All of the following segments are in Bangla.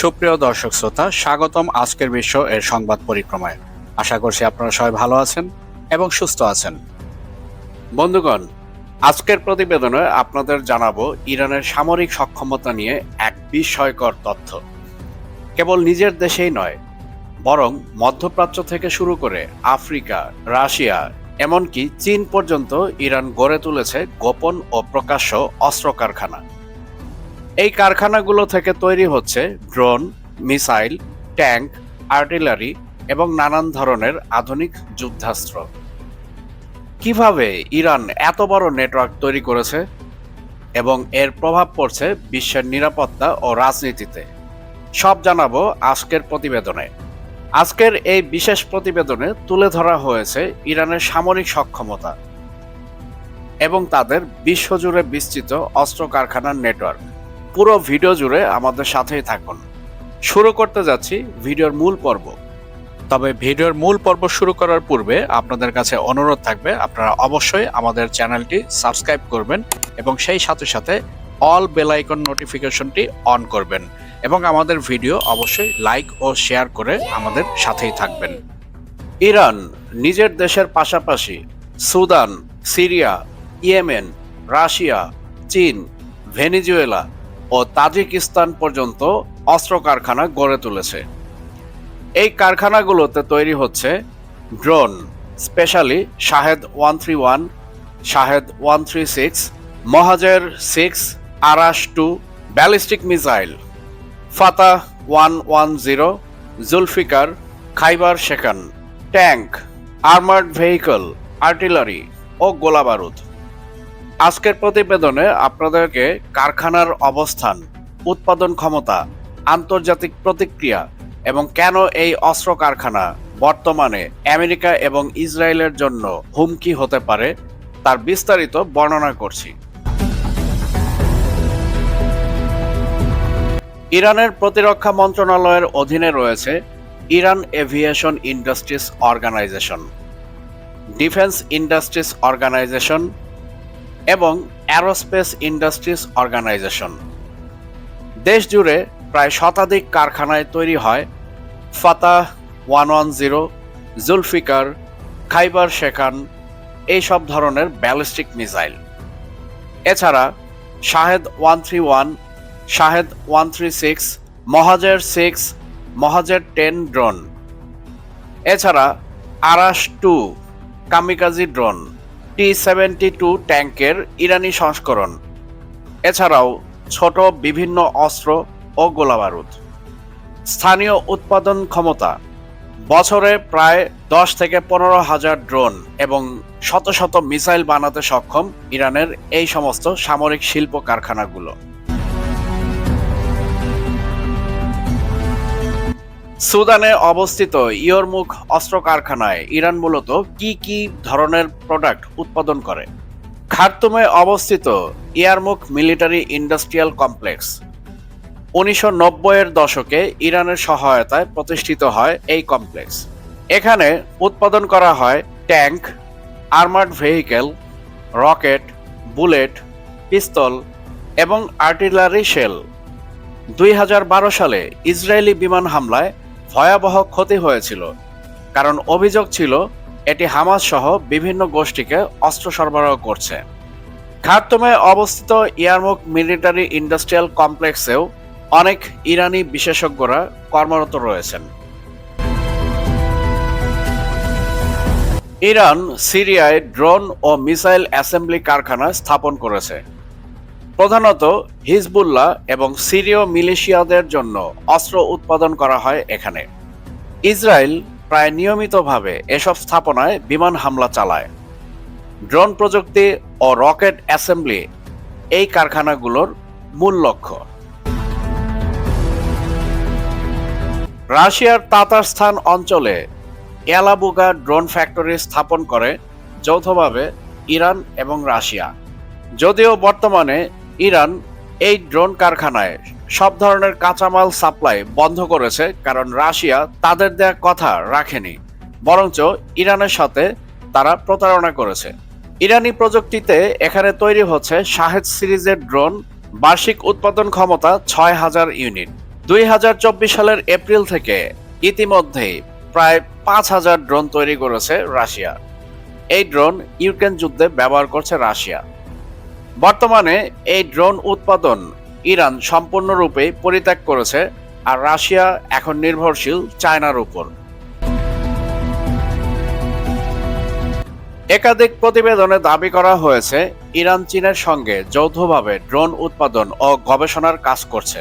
সুপ্রিয় দর্শক শ্রোতা, স্বাগতম আজকের বিশ্ব এর সংবাদ পরিক্রমায়। আশা করছি আপনারা সবাই ভালো আছেন এবং সুস্থ আছেন। বন্ধুগণ, আজকের প্রতিবেদনে আপনাদের জানাব ইরানের সামরিক সক্ষমতা নিয়ে এক বিস্ময়কর তথ্য। কেবল নিজের দেশেই নয়, বরং মধ্যপ্রাচ্য থেকে শুরু করে আফ্রিকা, রাশিয়া, এমনকি চীন পর্যন্ত ইরান গড়ে তুলেছে গোপন ও প্রকাশ্য অস্ত্র কারখানা। এই কারখানাগুলো থেকে তৈরি হচ্ছে ড্রোন, মিসাইল, ট্যাঙ্ক, আর্টিলারি এবং নানান ধরনের আধুনিক যুদ্ধাস্ত্র। কীভাবে ইরান এত বড় নেটওয়ার্ক তৈরি করেছে এবং এর প্রভাব পড়ছে বিশ্বের নিরাপত্তা ও রাজনীতিতে? সব জানাব আজকের প্রতিবেদনে। আজকের এই বিশেষ প্রতিবেদনে তুলে ধরা হয়েছে ইরানের সামরিক সক্ষমতা এবং তাদের বিশ্বজুড়ে বিস্তৃত অস্ত্র কারখানার নেটওয়ার্ক। পুরো ভিডিও জুড়ে আমাদের সাথেই থাকুন। শুরু করতে যাচ্ছি ভিডিওর মূল পর্ব। তবে ভিডিওর মূল পর্ব শুরু করার পূর্বে আপনাদের কাছে অনুরোধ থাকবে, আপনারা অবশ্যই আমাদের চ্যানেলটি সাবস্ক্রাইব করবেন এবং সেই সাথে সাথে অল বেল আইকন নোটিফিকেশনটি অন করবেন এবং আমাদের ভিডিও অবশ্যই লাইক ও শেয়ার করে আমাদের সাথেই থাকবেন। ইরান, নিজের দেশের পাশাপাশি সুদান, সিরিয়া, ইয়েমেন, রাশিয়া, চীন, ভেনিজুয়েলা ও তাজিকিস্তান পর্যন্ত অস্ত্র কারখানা গড়ে তুলেছে। এই কারখানাগুলোতে তৈরি হচ্ছে drone, specially Shahed one three one, Shahed one three six, Mohajer six Arash two ballistic missile Fateh one one zero, Zulfiqar, Kheibar Shekan tank, armoured vehicle, artillery ও গোলাবারুদ। আজকের প্রতিবেদনে আপনাদেরকে কারখানার অবস্থান, উৎপাদন ক্ষমতা, আন্তর্জাতিক প্রতিক্রিয়া এবং কেন এই অস্ত্র কারখানা বর্তমানে আমেরিকা এবং ইসরায়েলের জন্য হুমকি হতে পারে তার বিস্তারিত বর্ণনা করছি। ইরানের প্রতিরক্ষা মন্ত্রণালয়ের অধীনে রয়েছে Iran aviation industries organisation. Defence industries organisation এবং অ্যারোস্পেস ইন্ডাস্ট্রিজ অর্গানাইজেশন। দেশ জুড়ে প্রায় শতাধিক কারখানায় তৈরি হয় Fateh one one zero, Zulfiqar, Kheibar Shekan, এইসব ধরনের ব্যালিস্টিক মিসাইল। এছাড়া Shahed one three one, Shahed one three six, Mohajer six, Mohajer ten drone. এছাড়া Arash two, kamikaze drone. T seventy two ট্যাঙ্কের ইরানি সংস্করণ। এছাড়াও ছোট বিভিন্ন অস্ত্র ও গোলাবারুদ। স্থানীয় উৎপাদন ক্ষমতা। বছরে প্রায় দশ থেকে পনেরো হাজার ড্রোন এবং শত শত মিসাইল বানাতে সক্ষম ইরানের এই সমস্ত সামরিক শিল্প কারখানাগুলো। সুদানে অবস্থিত ইয়রমুখ অস্ত্র কারখানায় ইরান মূলত কি কি ধরনের প্রোডাক্ট উৎপাদন করে? খার্তুমে অবস্থিত ইয়ারমুখ মিলিটারি ইন্ডাস্ট্রিয়াল কমপ্লেক্স। উনিশশো এর দশকে ইরানের সহায়তায় প্রতিষ্ঠিত হয় এই কমপ্লেক্স। এখানে উৎপাদন করা হয় tank, armoured vehicle, rocket, bullet, pistol এবং আর্টিলারি শেল। দুই হাজার বারো সালে ইসরায়েলি বিমান হামলায় ভয়াবহ ক্ষতি হয়েছিল। কারণ অভিযোগ ছিল, এটি হামাস সহ বিভিন্ন গোষ্ঠীকে অস্ত্র সরবরাহ করছে। খার্তুমে অবস্থিত ইয়ারমুখ মিলিটারি ইন্ডাস্ট্রিয়াল কমপ্লেক্সেও অনেক ইরানি বিশেষজ্ঞরা কর্মরত রয়েছেন। ইরান, সিরিয়ায় ড্রোন ও মিসাইল অ্যাসেম্বলি কারখানা স্থাপন করেছে। প্রধানত হিজবুল্লাহ এবং সিরীয় মিলিশিয়াদের জন্য অস্ত্র উৎপাদন করা হয় এখানে। ইসরায়েল প্রায় নিয়মিতভাবে এসব স্থাপনায় বিমান হামলা চালায়। ড্রোন প্রযুক্তি ও রকেট অ্যাসেম্বলি এই কারখানাগুলোর মূল লক্ষ্য। রাশিয়ার তাতারস্থান অঞ্চলে এলাবুগা ড্রোন ফ্যাক্টরি স্থাপন করে যৌথভাবে ইরান এবং রাশিয়া। যদিও বর্তমানে ইরান এই ড্রোন কারখানায় সব ধরনের কাঁচামাল সাপ্লাই বন্ধ করেছে কারণ রাশিয়া তাদের দেয়া কথা রাখেনি। বরঞ্চ ইরানের সাথে তারা প্রতারণা করেছে। ইরানি প্রযুক্তিতে এখানে তৈরি হচ্ছে শাহেদ সিরিজের ড্রোন, বার্ষিক উৎপাদন ক্ষমতা ছয় হাজার ইউনিট। দুই হাজার চব্বিশ সালের এপ্রিল থেকে ইতিমধ্যেই প্রায় পাঁচ হাজার ড্রোন তৈরি করেছে রাশিয়া। এই ড্রোন ইউক্রেন যুদ্ধে ব্যবহার করছে রাশিয়া। বর্তমানে এই ড্রোন উৎপাদন ইরান সম্পূর্ণরূপে পরিত্যাগ করেছে আর রাশিয়া এখন নির্ভরশীল চায়নার উপর। একাধিক প্রতিবেদনে দাবি করা হয়েছে, ইরান চীনের সঙ্গে যৌথভাবে ড্রোন উৎপাদন ও গবেষণার কাজ করছে।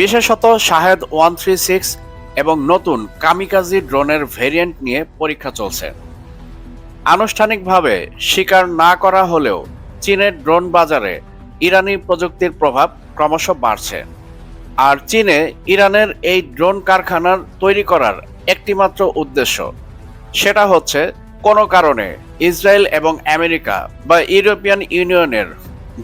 বিশেষত শাহেদ ওয়ান থ্রি সিক্স এবং নতুন কামিকাজি ড্রোনের ভেরিয়েন্ট নিয়ে পরীক্ষা চলছে। আনুষ্ঠানিকভাবে স্বীকার না করা হলেও চীনের ড্রোন বাজারে ইরানি প্রযুক্তির প্রভাব ক্রমশ বাড়ছে। আর চীনে ইরানের এই ড্রোন কারখানার তৈরি করার একটিমাত্র উদ্দেশ্য, সেটা হচ্ছে কোনো কারণে ইসরায়েল এবং আমেরিকা বা ইউরোপিয়ান ইউনিয়নের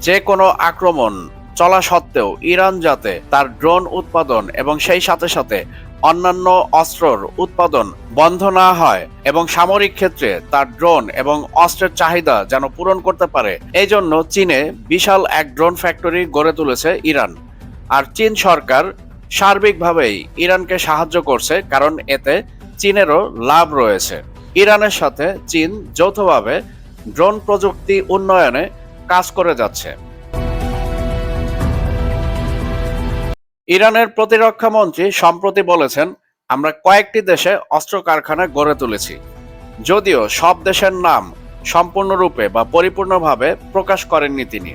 যে কোনো আক্রমণ চলা সত্ত্বেও ইরান যাতে তার ড্রোন উৎপাদন এবং সেই সাথে সাথে অন্যান্য অস্ত্রর উৎপাদন বন্ধ না হয় এবং সামরিক ক্ষেত্রে তার ড্রোন এবং অস্ত্রের চাহিদা যেন পূরণ করতে পারে এই জন্য চীনে বিশাল এক ড্রোন ফ্যাক্টরি গড়ে তুলেছে ইরান। আর চীন সরকার সার্বিকভাবেই ইরানকে সাহায্য করছে কারণ এতে চীনেরও লাভ রয়েছে। ইরানের সাথে চীন যৌথভাবে ড্রোন প্রযুক্তি উন্নয়নে কাজ করে যাচ্ছে। ইরানের প্রতিরক্ষা মন্ত্রী সম্প্রতি বলেছেন, আমরা কয়েকটি দেশে অস্ত্র কারখানা গড়ে তুলেছি। যদিও সব দেশের নাম সম্পূর্ণরূপে বা পরিপূর্ণভাবে প্রকাশ করেননি তিনি।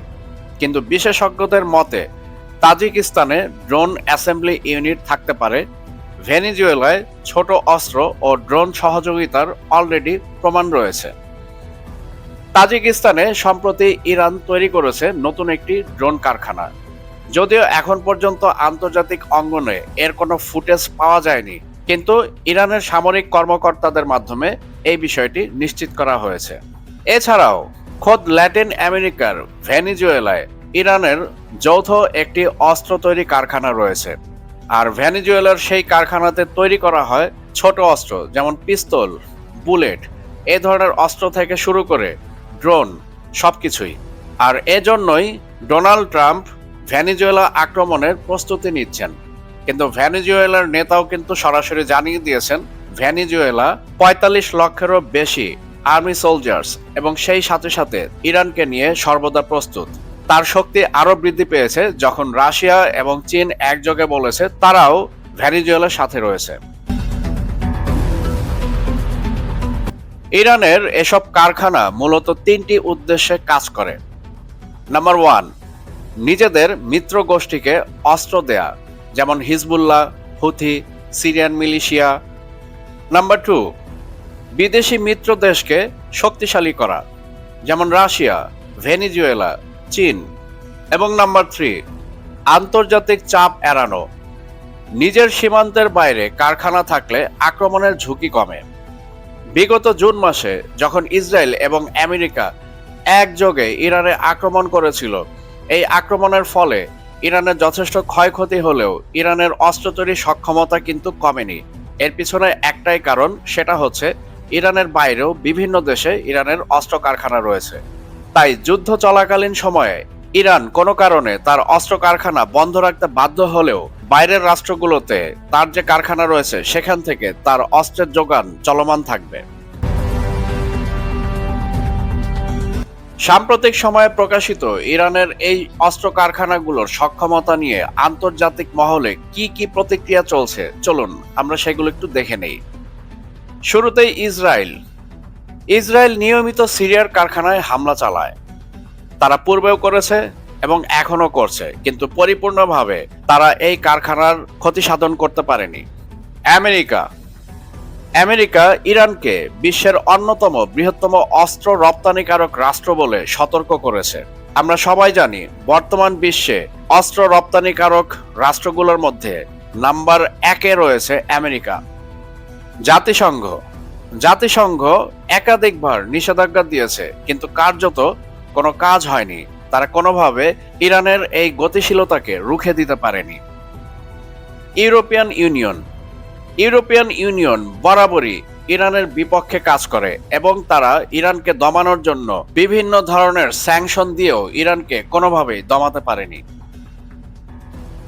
কিন্তু বিশেষজ্ঞদের মতে, তাজিকিস্তানে ড্রোন অ্যাসেম্বলি ইউনিট থাকতে পারে। ভেনিজুয়েলায় ছোট অস্ত্র ও ড্রোন সহযোগিতার অলরেডি প্রমাণ রয়েছে। তাজিকিস্তানে সম্প্রতি ইরান তৈরি করেছে নতুন একটি ড্রোন কারখানা। যদিও এখন পর্যন্ত আন্তর্জাতিক অঙ্গনে এর কোনো ফুটেজ পাওয়া যায়নি, কিন্তু ইরানের সামরিক কর্মকর্তাদের মাধ্যমে এই বিষয়টি নিশ্চিত করা হয়েছে। এছাড়াও, খোদ ল্যাটিন আমেরিকার ভেনিজুয়েলায় ইরানের যৌথ একটি অস্ত্র তৈরি কারখানা রয়েছে, আর ভেনিজুয়েলার সেই কারখানাতে তৈরি করা হয় ছোট অস্ত্র, যেমন পিস্তল, বুলেট, এ ধরনের অস্ত্র থেকে শুরু করে ড্রোন সবকিছুই। আর এজন্যই ডোনাল্ড ট্রাম্প ভেনিজুয়েলা আক্রমণের প্রস্তুতি নিচ্ছেন। কিন্তু ভেনিজুয়েলার নেতাও কিন্তু সরাসরি জানিয়ে দিয়েছেন ভেনিজুয়েলা পঁয়তাল্লিশ লক্ষেরও বেশি আর্মি সোলজার্স এবং সেই সাথে সাথে ইরানকে নিয়ে সর্বদা প্রস্তুত। তার শক্তি আরও বৃদ্ধি পেয়েছে যখন রাশিয়া এবং চীন একযোগে বলেছে তারাও ভেনিজুয়েলার সাথে রয়েছে। ইরানের এসব কারখানা মূলত তিনটি উদ্দেশ্যে কাজ করে। নাম্বার ওয়ান নিজেদের মিত্র গোষ্ঠীকে অস্ত্র দেয়া, যেমন Hezbollah, Houthi, Syrian militia. Number two, বিদেশি মিত্র দেশকে শক্তিশালী করা, যেমন রাশিয়া, ভেনিজুয়েলা, চীন। এবং নাম্বার থ্রি, আন্তর্জাতিক চাপ এড়ানো, নিজের সীমান্তের বাইরে কারখানা থাকলে আক্রমণের ঝুঁকি কমে। বিগত জুন মাসে যখন ইসরায়েল এবং আমেরিকা একযোগে ইরানে আক্রমণ করেছিল এই আক্রমণের ফলে ইরানের যথেষ্ট ক্ষয়ক্ষতি হলেও ইরানের অস্ত্র তৈরির সক্ষমতা কিন্তু কমেনি। এর পিছনে একটাই কারণ, সেটা হচ্ছে ইরানের বাইরেও বিভিন্ন দেশে ইরানের অস্ত্র কারখানা রয়েছে। তাই যুদ্ধ চলাকালীন সময়ে ইরান কোনো কারণে তার অস্ত্র কারখানা বন্ধ রাখতে বাধ্য হলেও বাইরের রাষ্ট্রগুলোতে তার যে কারখানা রয়েছে, সেখান থেকে তার অস্ত্রের যোগান চলমান থাকবে। সাম্প্রতিক সময়ে প্রকাশিত ইরানের এই অস্ত্র কারখানাগুলোর সক্ষমতা নিয়ে আন্তর্জাতিক মহলে কি কি প্রতিক্রিয়া চলছে, চলুন আমরা সেগুলো একটু দেখে নেই। শুরুতেই ইসরায়েল। ইসরায়েল নিয়মিত সিরিয়ার কারখানায় হামলা চালায়। তারা পূর্বেও করেছে এবং এখনও করছে, কিন্তু পরিপূর্ণভাবে তারা এই কারখানার ক্ষতি সাধন করতে পারেনি। আমেরিকা। আমেরিকা, ইরানকে বিশ্বের অন্যতম বৃহত্তম অস্ত্র রপ্তানিকারক রাষ্ট্র বলে সতর্ক করেছে। আমরা সবাই জানি, বর্তমান বিশ্বে অস্ত্র রপ্তানিকারক রাষ্ট্রগুলোর মধ্যে নাম্বার একে রয়েছে আমেরিকা। জাতিসংঘ জাতিসংঘ একাধিকবার নিষেধাজ্ঞা দিয়েছে, কিন্তু কার্যত কোনো কাজ হয়নি। তারা কোনোভাবে ইরানের এই গতিশীলতাকে রুখে দিতে পারেনি। ইউরোপিয়ান ইউনিয়ন ইউরোপিয়ান ইউনিয়ন বরাবরই ইরানের বিপক্ষে কাজ করে এবং তারা ইরানকে দমানোর জন্য বিভিন্ন ধরনের স্যাংশন দিয়েও ইরানকে কোনোভাবেই দমাতে পারেনি।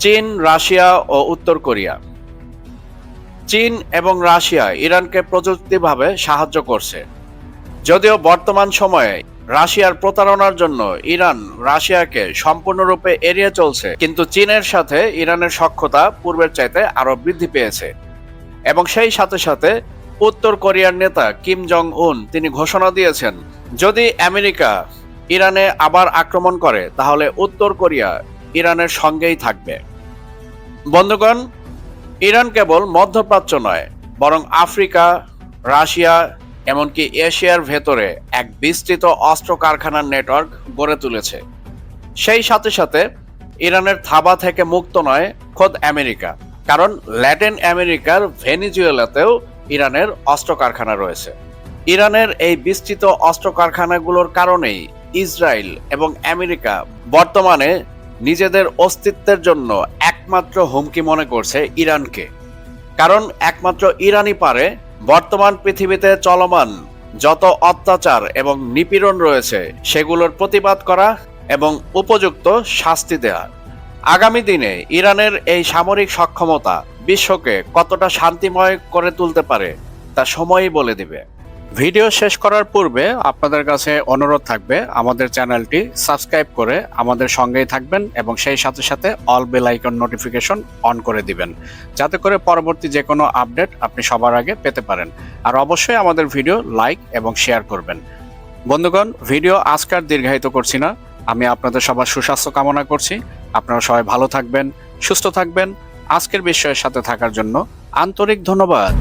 চীন, রাশিয়া ও উত্তর কোরিয়া। চীন এবং রাশিয়া ইরানকে প্রযুক্তিভাবে সাহায্য করছে। যদিও বর্তমান সময়ে রাশিয়ার প্রতারণার জন্য ইরান রাশিয়াকে সম্পূর্ণরূপে এড়িয়ে চলছে, কিন্তু চীনের সাথে ইরানের সক্ষতা পূর্বের চাইতে আরও বৃদ্ধি পেয়েছে। এবং সেই সাথে সাথে উত্তর কোরিয়ার নেতা কিম জং উন তিনি ঘোষণা দিয়েছেন, যদি আমেরিকা ইরানে আবার আক্রমণ করে, তাহলে উত্তর কোরিয়া ইরানের সঙ্গেই থাকবে। বন্ধুগণ, ইরান কেবল মধ্যপ্রাচ্য নয়, বরং আফ্রিকা, রাশিয়া, এমনকি এশিয়ার ভেতরে এক বিস্তৃত অস্ত্র কারখানার নেটওয়ার্ক গড়ে তুলেছে। সেই সাথে সাথে ইরানের থাবা থেকে মুক্ত নয় খোদ আমেরিকা। কারণ ল্যাটিন আমেরিকার ভেনিজুয়েলাতেও ইরানের অস্ত্র কারখানা রয়েছে। ইরানের এই বিস্তৃত অস্ত্র কারখানাগুলোর কারণেই ইসরায়েল এবং আমেরিকা বর্তমানে নিজেদের অস্তিত্বের জন্য একমাত্র হুমকি মনে করছে ইরানকে। কারণ একমাত্র ইরানই পারে, বর্তমান পৃথিবীতে চলমান যত অত্যাচার এবং নিপীড়ন রয়েছে, সেগুলোর প্রতিবাদ করা এবং উপযুক্ত শাস্তি দেওয়া আগামী দিনে ইরানের এই সামরিক সক্ষমতা বিশ্বকে কতটা শান্তিময় করে তুলতে পারে, তা সময়ই বলে দিবে। ভিডিও শেষ করার পূর্বে আপনাদের কাছে অনুরোধ থাকবে, আমাদের চ্যানেলটি সাবস্ক্রাইব করে আমাদের সঙ্গেই থাকবেন এবং সেই সাথে সাথে all bell icon notification on করে দিবেন, যাতে করে পরবর্তী যে কোনো আপডেট আপনি সবার আগে পেতে পারেন। আর অবশ্যই আমাদের ভিডিও লাইক এবং শেয়ার করবেন। বন্ধুগণ, ভিডিও আজকার দীর্ঘায়িত করছি না। আমি আপনাদের সবার সুস্বাস্থ্য কামনা করছি। আপনারা সবাই ভালো থাকবেন সুস্থ থাকবেন। আজকের বিষয়ের সাথে থাকার জন্য আন্তরিক ধন্যবাদ।